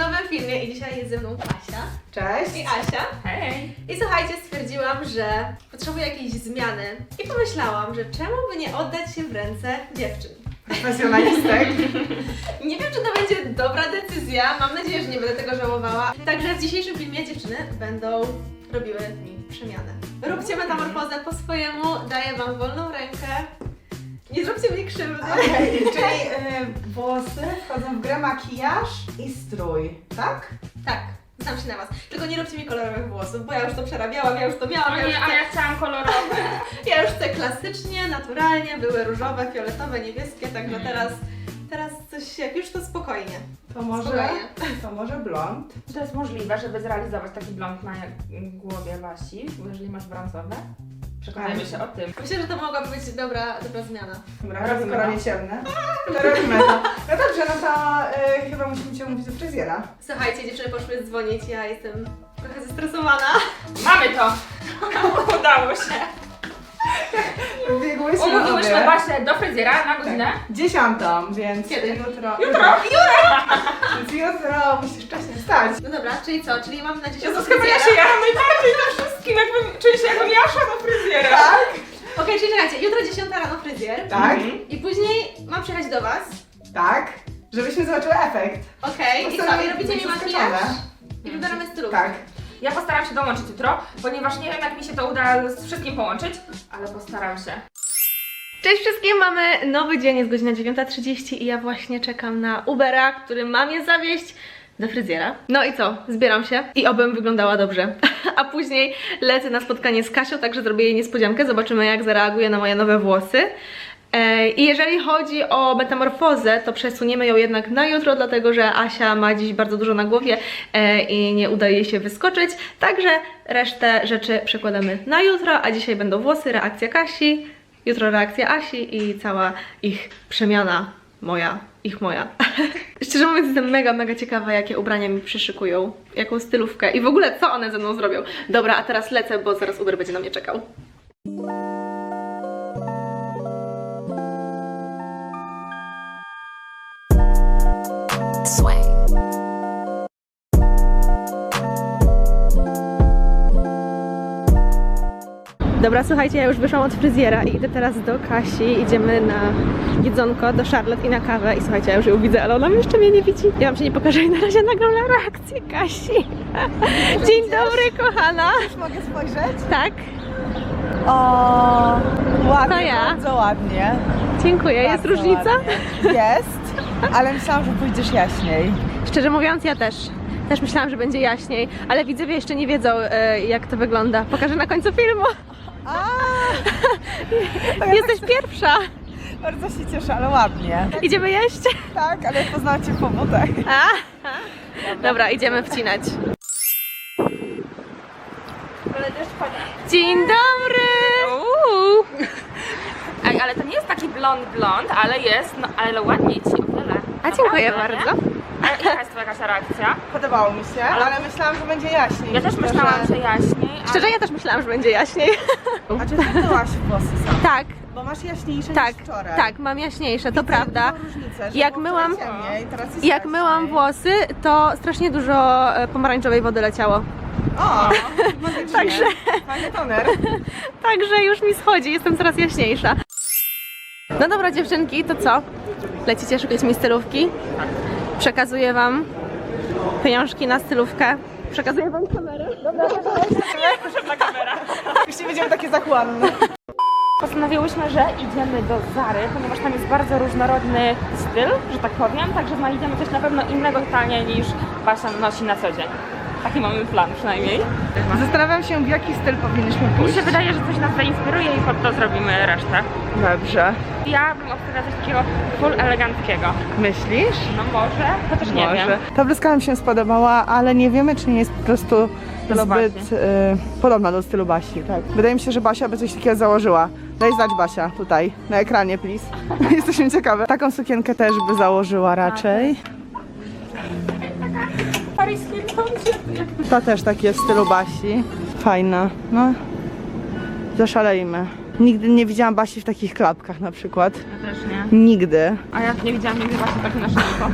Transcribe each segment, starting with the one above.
nowym filmie i dzisiaj jest ze mną Kasia Cześć. i Asia. Hej! I słuchajcie, stwierdziłam, że potrzebuję jakiejś zmiany i pomyślałam, że czemu by nie oddać się w ręce dziewczyn. Profesjonalistek. Nie wiem, czy to będzie dobra decyzja, mam nadzieję, że nie będę tego żałowała. Także w dzisiejszym filmie dziewczyny będą robiły mi przemianę. Róbcie metamorfozę po swojemu, daję Wam wolną rękę. Nie zróbcie mi krzywdy. Okej, czyli y, włosy wchodzą w grę makijaż i strój, tak? Tak, znam się na Was. Tylko nie róbcie mi kolorowych włosów, bo ja już to przerabiałam, ja już to miałam, ja już nie, a chcę, ja chciałam kolorowe. ja już chcę klasycznie, naturalnie, były różowe, fioletowe, niebieskie, także Mm. teraz, teraz coś, jak już to spokojnie. To może, Spokojnie. to może blond. Czy to jest możliwe, żeby zrealizować taki blond na głowie Basi, jeżeli masz brązowe? Przekonajmy się o tym. Myślę, że to mogłaby być dobra, dobra zmiana. Dobra, Robimy skoro to. nie ciemne. To robimy to. No dobrze, no to y, chyba musimy Cię umówić do fryzjera. Słuchajcie, dziewczyny poszły dzwonić, ja jestem trochę zestresowana. Mamy to! Udało się! Biegłyśmy Umówiłyśmy obie. Basię do fryzjera na godzinę. Tak. Dziesiątą, więc Kiedy? jutro. Jutro! Więc jutro musisz wcześniej wstać. No dobra, czyli co? Czyli mam nadzieję, że Jezus, chyba ja się jaram najbardziej na wszystkim, jakbym czuję się jakbym ja szła do fryzjera. Tak? Okej, czyli czekajcie, jutro 10 rano fryzjer. Tak? Mhm. I później mam przyjechać do Was. Tak. Żebyśmy zobaczyły efekt. Okej, i co? I robicie mi makijaż? I wybieramy stylówkę. Tak. Ja postaram się dołączyć jutro, ponieważ nie wiem jak mi się to uda z wszystkim połączyć, ale postaram się. Cześć wszystkim, mamy nowy dzień, jest godzina 9.30 i ja właśnie czekam na Ubera, który ma mnie zawieźć do fryzjera. No i co? Zbieram się i obym wyglądała dobrze. A później lecę na spotkanie z Kasią, także zrobię jej niespodziankę, zobaczymy jak zareaguje na moje nowe włosy. I jeżeli chodzi o metamorfozę, to przesuniemy ją jednak na jutro, dlatego że Asia ma dziś bardzo dużo na głowie i nie udaje jej się wyskoczyć. Także resztę rzeczy przekładamy na jutro, a dzisiaj będą włosy, reakcja Kasi, jutro reakcja Asi i cała ich przemiana. Moja, ich moja. Szczerze mówiąc, jestem mega, mega ciekawa, jakie ubrania mi przyszykują, jaką stylówkę i w ogóle co one ze mną zrobią. Dobra, a teraz lecę, bo zaraz Uber będzie na mnie czekał. Dobra, słuchajcie, ja już wyszłam od fryzjera i idę teraz do Kasi. Idziemy na jedzonko, do Charlotte i na kawę. I słuchajcie, ja już ją widzę, ale ona jeszcze mnie nie widzi. Ja wam się nie pokażę i na razie nagram na reakcję Kasi. Dzień dobry, kochana. Już mogę spojrzeć? Tak, O, ładnie, To ja. bardzo ładnie. dziękuję. Jest Bardzo różnica? ładnie. Jest, ale myślałam, że pójdziesz jaśniej. Szczerze mówiąc, ja też. Też myślałam, że będzie jaśniej, ale widzowie jeszcze nie wiedzą, e, jak to wygląda. Pokażę na końcu filmu. A, Jesteś pierwsza. bardzo się cieszę, ale ładnie. Idziemy jeść? Tak, ale poznałam Cię po butach. A? Dobra, idziemy wcinać. Ale też pada. Dzień dobry! Uuu. Ej, ale to nie jest taki blond blond, ale jest, no ale ładniej ci o wiele. A dziękuję bardzo. A jaka jest twoja Kasia reakcja? Podobało mi się, ale myślałam, że będzie jaśniej. Ja też myślałam, że jaśniej, ale... Szczerze, ja też myślałam, że będzie jaśniej. A czy zdobyłaś włosy sam? Tak, Bo masz jaśniejsze tak, niż wczoraj. tak, mam jaśniejsze, to prawda. Różnicę, że Jak było myłam- ciemniej, teraz jest Jak jaśniej. myłam włosy, to strasznie dużo e, pomarańczowej wody leciało. O, faktycznie. Także- Fajny toner. Także już mi schodzi, jestem coraz jaśniejsza. No dobra dziewczynki, to co? Lecicie szukać mi stylówki? Przekazuję wam pieniążki na stylówkę. Przekazuję wam kamerę. Już nie będziemy takie zachłanne. Postanowiłyśmy, że idziemy do Zary, ponieważ tam jest bardzo różnorodny styl, że tak powiem, także znajdziemy coś na pewno innego totalnie niż Basia nosi na co dzień. Taki mamy plan przynajmniej. Zastanawiam się, w jaki styl powinniśmy Mi pójść. się wydaje, że coś nas zainspiruje i pod to zrobimy resztę. Dobrze. Ja bym obstawiała coś takiego full eleganckiego. Myślisz? No może, chociaż nie wiem. Ta bluzka nam się spodobała, ale nie wiemy, czy nie jest po prostu Stylu zbyt y, podobna do stylu Basi. Tak. Wydaje mi się, że Basia by coś takiego założyła. Daj znać Basia, tutaj, na ekranie, please. Jesteśmy ciekawe. Taką sukienkę też by założyła raczej. Hilton się Ta też taki jest w stylu Basi. Fajna. No, zaszalejmy. Nigdy nie widziałam Basi w takich klapkach na przykład. Ja też nie. Nigdy. A ja nie widziałam nigdy właśnie tak na szybko.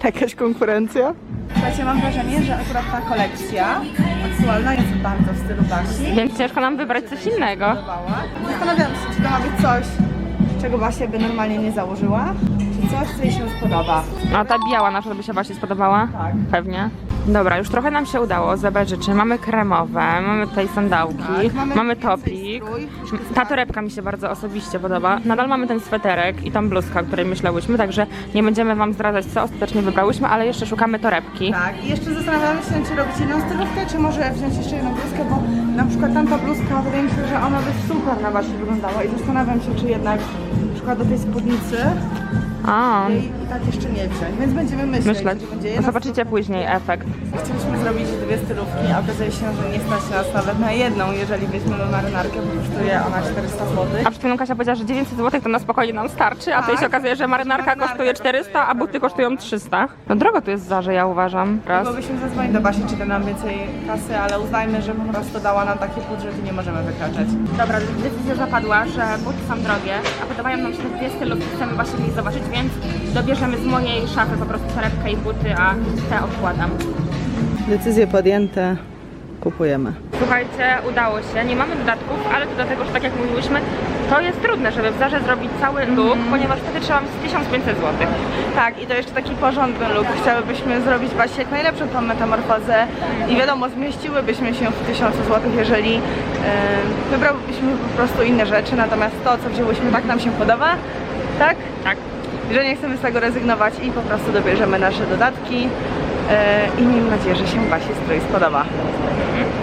Jakaś konkurencja? Słuchajcie, mam wrażenie, że akurat ta kolekcja aktualna jest bardzo w stylu Basi. Więc ciężko nam wybrać coś innego. Podobała. Zastanawiam się, czy to ma być coś, czego Basia by normalnie nie założyła, coś, co jej się spodoba. A ta biała na przykład by się właśnie spodobała? Tak. Pewnie. Dobra, już trochę nam się udało zebrać rzeczy. Mamy kremowe, mamy tutaj sandałki, Tak, mamy mamy topik. strój, Ta torebka mi się bardzo osobiście podoba. Nadal mamy ten sweterek i tą bluzkę, o której myślałyśmy, także nie będziemy wam zdradzać, co ostatecznie wybrałyśmy, ale jeszcze szukamy torebki. Tak, i jeszcze zastanawiamy się, czy robić jedną stylówkę, czy może wziąć jeszcze jedną bluzkę, bo na przykład tamta bluzka, wydaje mi się, że ona by super na Basi wyglądała i zastanawiam się, czy jednak na przykład do tej spódnicy A, jej i tak jeszcze nie wziąć, więc będziemy myśleć. myśleć. będzie jedna Zobaczycie później efekt. Chcieliśmy zrobić dwie stylówki, a okazuje się, że nie stać nas nawet na jedną, jeżeli weźmiemy marynarkę, bo kosztuje ona 400 zł. A przed chwilą Kasia powiedziała, że 900 zł to na spokojnie nam starczy, a tutaj się okazuje, że marynarka Marynarka kosztuje 400, a buty kosztują 300. No drogo tu jest za, że ja uważam. Raz. Mogłybyśmy zadzwonić do Basi, czy da nam więcej kasy, ale uznajmy, że po prostu dała nam taki budżet i nie możemy wykraczać. Dobra, decyzja zapadła, że buty są drogie, a podobają nam się te dwie stylówki, chcemy właśnie zobaczyć, więc dobierzemy z mojej szafy po prostu torebkę i buty, a te odkładam. Decyzje podjęte, kupujemy. Słuchajcie, udało się, nie mamy dodatków, ale to dlatego, że tak jak mówiłyśmy, to jest trudne, żeby w Zarze zrobić cały look, ponieważ wtedy trzeba mieć 1500 zł. Tak, i to jeszcze taki porządny look. Chciałybyśmy zrobić Basi jak najlepszą tą metamorfozę i wiadomo, zmieściłybyśmy się w 1000 zł, jeżeli e, wybrałybyśmy po prostu inne rzeczy, natomiast to, co wzięłyśmy, tak nam się podoba, tak? Tak. Że nie chcemy z tego rezygnować i po prostu dobierzemy nasze dodatki e, i miejmy nadzieję, że się Basi strój spodoba.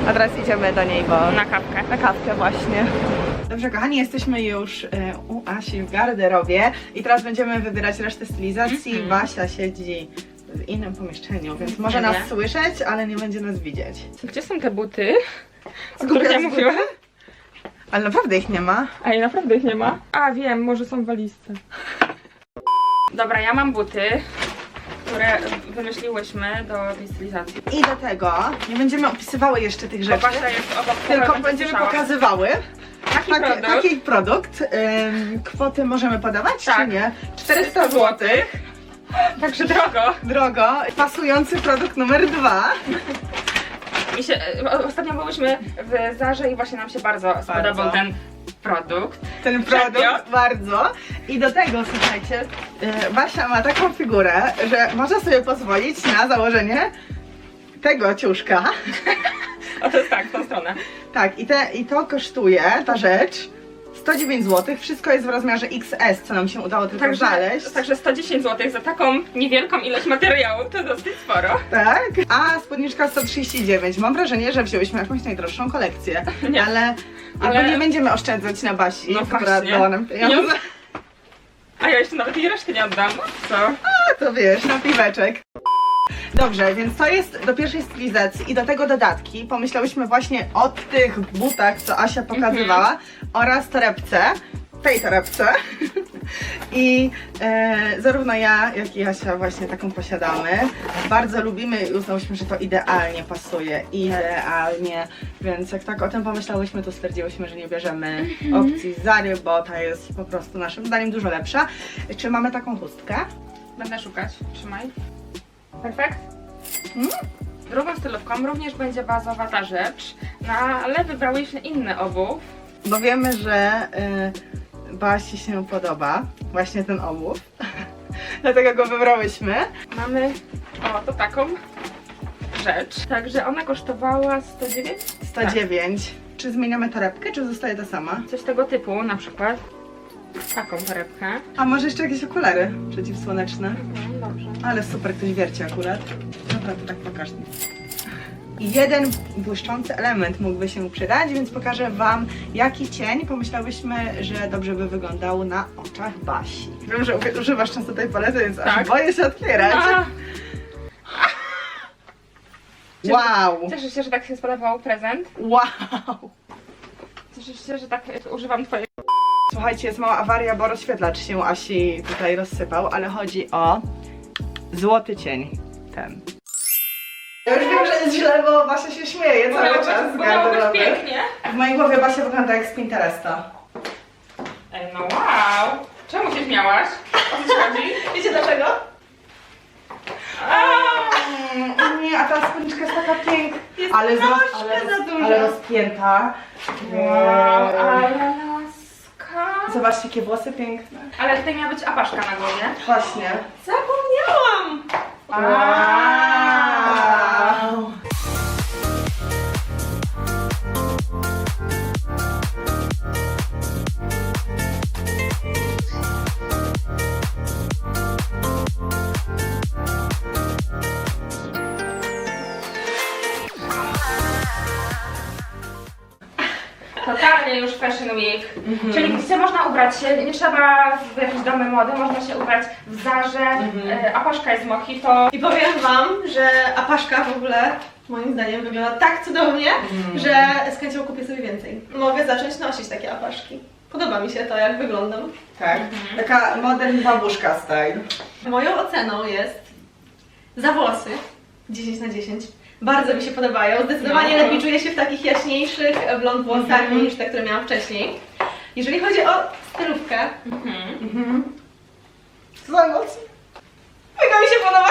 A teraz idziemy do niej, bo Na kawkę. na kawkę właśnie. Dobrze, kochani, jesteśmy już e, u Asi w garderobie i teraz będziemy wybierać resztę stylizacji. Mhm. Basia siedzi w innym pomieszczeniu, więc może nas słyszeć, ale nie będzie nas widzieć. Gdzie są te buty? O których ja mówiłam? Ale naprawdę ich nie ma. Ej, naprawdę ich nie ma? A, wiem, może są w walizce. Dobra, ja mam buty, które wymyśliłyśmy do tej stylizacji. I do tego nie będziemy opisywały jeszcze tych rzeczy, Basia jest obok. tylko będziemy słyszała. pokazywały Taki taki, produkt. taki produkt. Ym, kwoty możemy podawać, Tak. czy nie? 400 zł. Także drogo. Drogo. Pasujący produkt numer dwa. Mi się, e, ostatnio byłyśmy w Zarze i właśnie nam się bardzo, spodobał ten produkt. ten produkt bardzo. I do tego, słuchajcie, y, Basia ma taką figurę, że może sobie pozwolić na założenie tego ciuszka. O, to jest tak, w tą stronę. Tak, i, te, i to kosztuje, ta rzecz, 109 zł. Wszystko jest w rozmiarze XS, co nam się udało tylko Także, znaleźć. także 110 zł za taką niewielką ilość materiału to dosyć sporo. Tak, a spódniczka 139. Mam wrażenie, że wzięłyśmy jakąś najdroższą kolekcję, Nie. ale, Ale- nie będziemy oszczędzać na Basi, No która dała nam pieniądze. A ja jeszcze nawet jej reszty nie oddam. Co? to wiesz, na piweczek. Dobrze, więc to jest do pierwszej stylizacji i do tego dodatki. Pomyślałyśmy właśnie o tych butach, co Asia pokazywała oraz torebce, tej torebce. I e, zarówno ja, jak i Asia właśnie taką posiadamy. Bardzo lubimy i uznałyśmy, że to idealnie pasuje. Idealnie. Więc jak tak o tym pomyślałyśmy, to stwierdziłyśmy, że nie bierzemy opcji Zary, bo ta jest po prostu naszym zdaniem dużo lepsza. Czy mamy taką chustkę? Będę szukać. Trzymaj. Perfekt. Mm. Drugą stylówką również będzie bazowa ta rzecz, no ale wybrałyśmy inny obuw. Bo wiemy, że y, Basi się podoba właśnie ten obuw. Dlatego go wybrałyśmy. Mamy, o, to taką rzecz. Także ona kosztowała 109? 109. Czy zmieniamy torebkę, czy zostaje ta sama? Coś tego typu, na przykład taką torebkę. A może jeszcze jakieś okulary przeciwsłoneczne? Mhm. Ale super, ktoś wierci akurat. Dobra, to tak pokaż. I jeden błyszczący element mógłby się przydać, więc pokażę Wam, jaki cień pomyślałyśmy, że dobrze by wyglądał na oczach Basi. Wiem, że uży- używasz często tej palety, więc Tak. aż boję się otwierać. A, Wow! cieszę się, że tak się spodobał prezent. Wow! Cieszę się, że tak używam twojej. Słuchajcie, jest mała awaria, bo rozświetlacz się Asi tutaj rozsypał, ale chodzi o złoty cień. Ten. Ja już wiem, że jest źle, bo Basia się śmieje cały czas z Miało być garderoby. pięknie. W mojej głowie Basia wygląda jak z Pinteresta. Ej, no wow. Czemu się śmiałaś? O co ci chodzi? Wiecie dlaczego? Nie, a ta spódniczka jest taka piękna. Jest ale, troszkę ale, za duża. ale rozpięta. Wow, ale laska. Zobaczcie, jakie włosy piękne. Ale tutaj miała być apaszka na głowie. Właśnie. Zapomniałam! Wow. Totalnie już fashion week. Mhm. Czyli gdzie można ubrać się, nie trzeba w jakieś domy mody, można się ubrać w Zarze, Mhm. e, apaszka jest mojito. I powiem wam, że apaszka w ogóle moim zdaniem wygląda tak cudownie, Mm. że z chęcią kupię sobie więcej. Mogę zacząć nosić takie apaszki. Podoba mi się to, jak wyglądam. Tak. Taka modern babuszka style. Moją oceną jest za włosy 10 na 10. Bardzo mi się podobają. Zdecydowanie No. lepiej czuję się w takich jaśniejszych e, blond włosach Mhm. niż te, które miałam wcześniej. Jeżeli chodzi o stylówkę, Mhm. Mhm. Co za emocje? mega mi się podoba.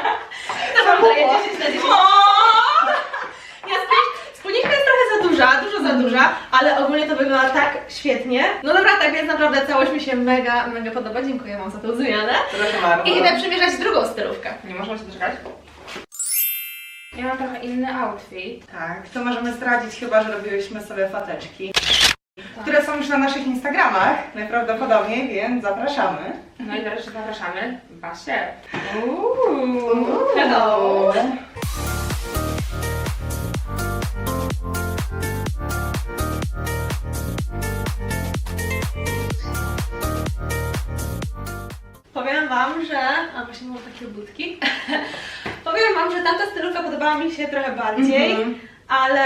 Naprawdę, ja 10 na 10. Ja spódniczka jest trochę za duża, dużo za duża, ale ogólnie to wygląda tak świetnie. No dobra, tak więc naprawdę całość mi się mega, mega podoba. Dziękuję Wam za tą zmianę. Proszę bardzo. I idę przymierzać drugą stylówkę. Nie można się doczekać. Ja mam trochę inny outfit. Tak, to możemy zdradzić chyba, że robiłyśmy sobie fateczki, które są już na naszych Instagramach najprawdopodobniej, więc zapraszamy. No i teraz zapraszamy Basię. Uuu. Hello. Powiem Wam, że... A właśnie mam takie budki. Powiem Wam, że tamta stylówka podobała mi się trochę bardziej, Mhm. ale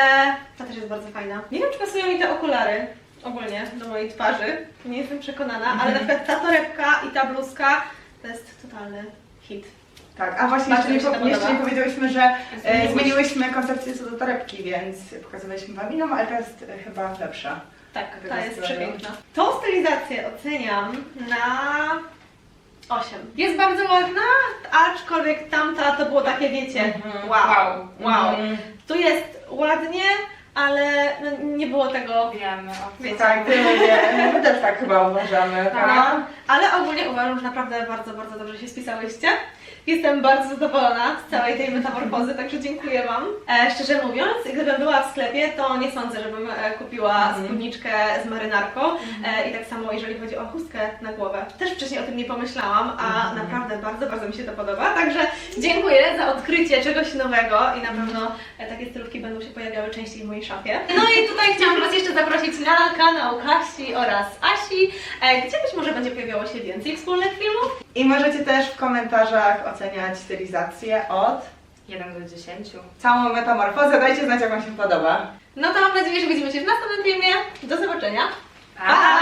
ta też jest bardzo fajna. Nie wiem, czy pasują mi te okulary ogólnie do mojej twarzy. Nie jestem przekonana, ale na przykład ta torebka i ta bluzka to jest totalny hit. Tak, a właśnie Bardzo jeszcze nie, się to po, jeszcze nie podoba. powiedziałyśmy, że e, Zmieniłyśmy. koncepcję co do torebki, więc pokazywaliśmy Wam inną, ale ta jest e, chyba lepsza. Tak, ta jest stylowa. przepiękna. Tą stylizację oceniam na 8. Jest bardzo ładna, aczkolwiek tamta to było takie, wiecie, Mhm. wow, Wow. wow. Mhm. Tu jest ładnie, ale no, nie było tego, Wiemy o wiecie. Tak, ty mówię, my też tak chyba uważamy. Tak. No, ale ogólnie uważam, że naprawdę bardzo, bardzo dobrze się spisałyście. Jestem bardzo zadowolona z całej tej metamorfozy, także dziękuję Wam. E, szczerze mówiąc, gdybym była w sklepie, to nie sądzę, żebym e, kupiła Mhm. spódniczkę z marynarką. E, I tak samo jeżeli chodzi o chustkę na głowę. Też wcześniej o tym nie pomyślałam, a Mhm. naprawdę bardzo, bardzo mi się to podoba. Także dziękuję za odkrycie czegoś nowego i na pewno e, takie stylówki będą się pojawiały częściej w mojej szafie. No i tutaj chciałam Was jeszcze zaprosić na kanał Kasi oraz Asi, e, gdzie być może będzie pojawiało się więcej wspólnych filmów. I możecie też w komentarzach oceniać stylizację od 1 do 10. całą metamorfozę. Dajcie znać, jak Wam się podoba. No to mam nadzieję, że widzimy się w następnym filmie. Do zobaczenia. Pa!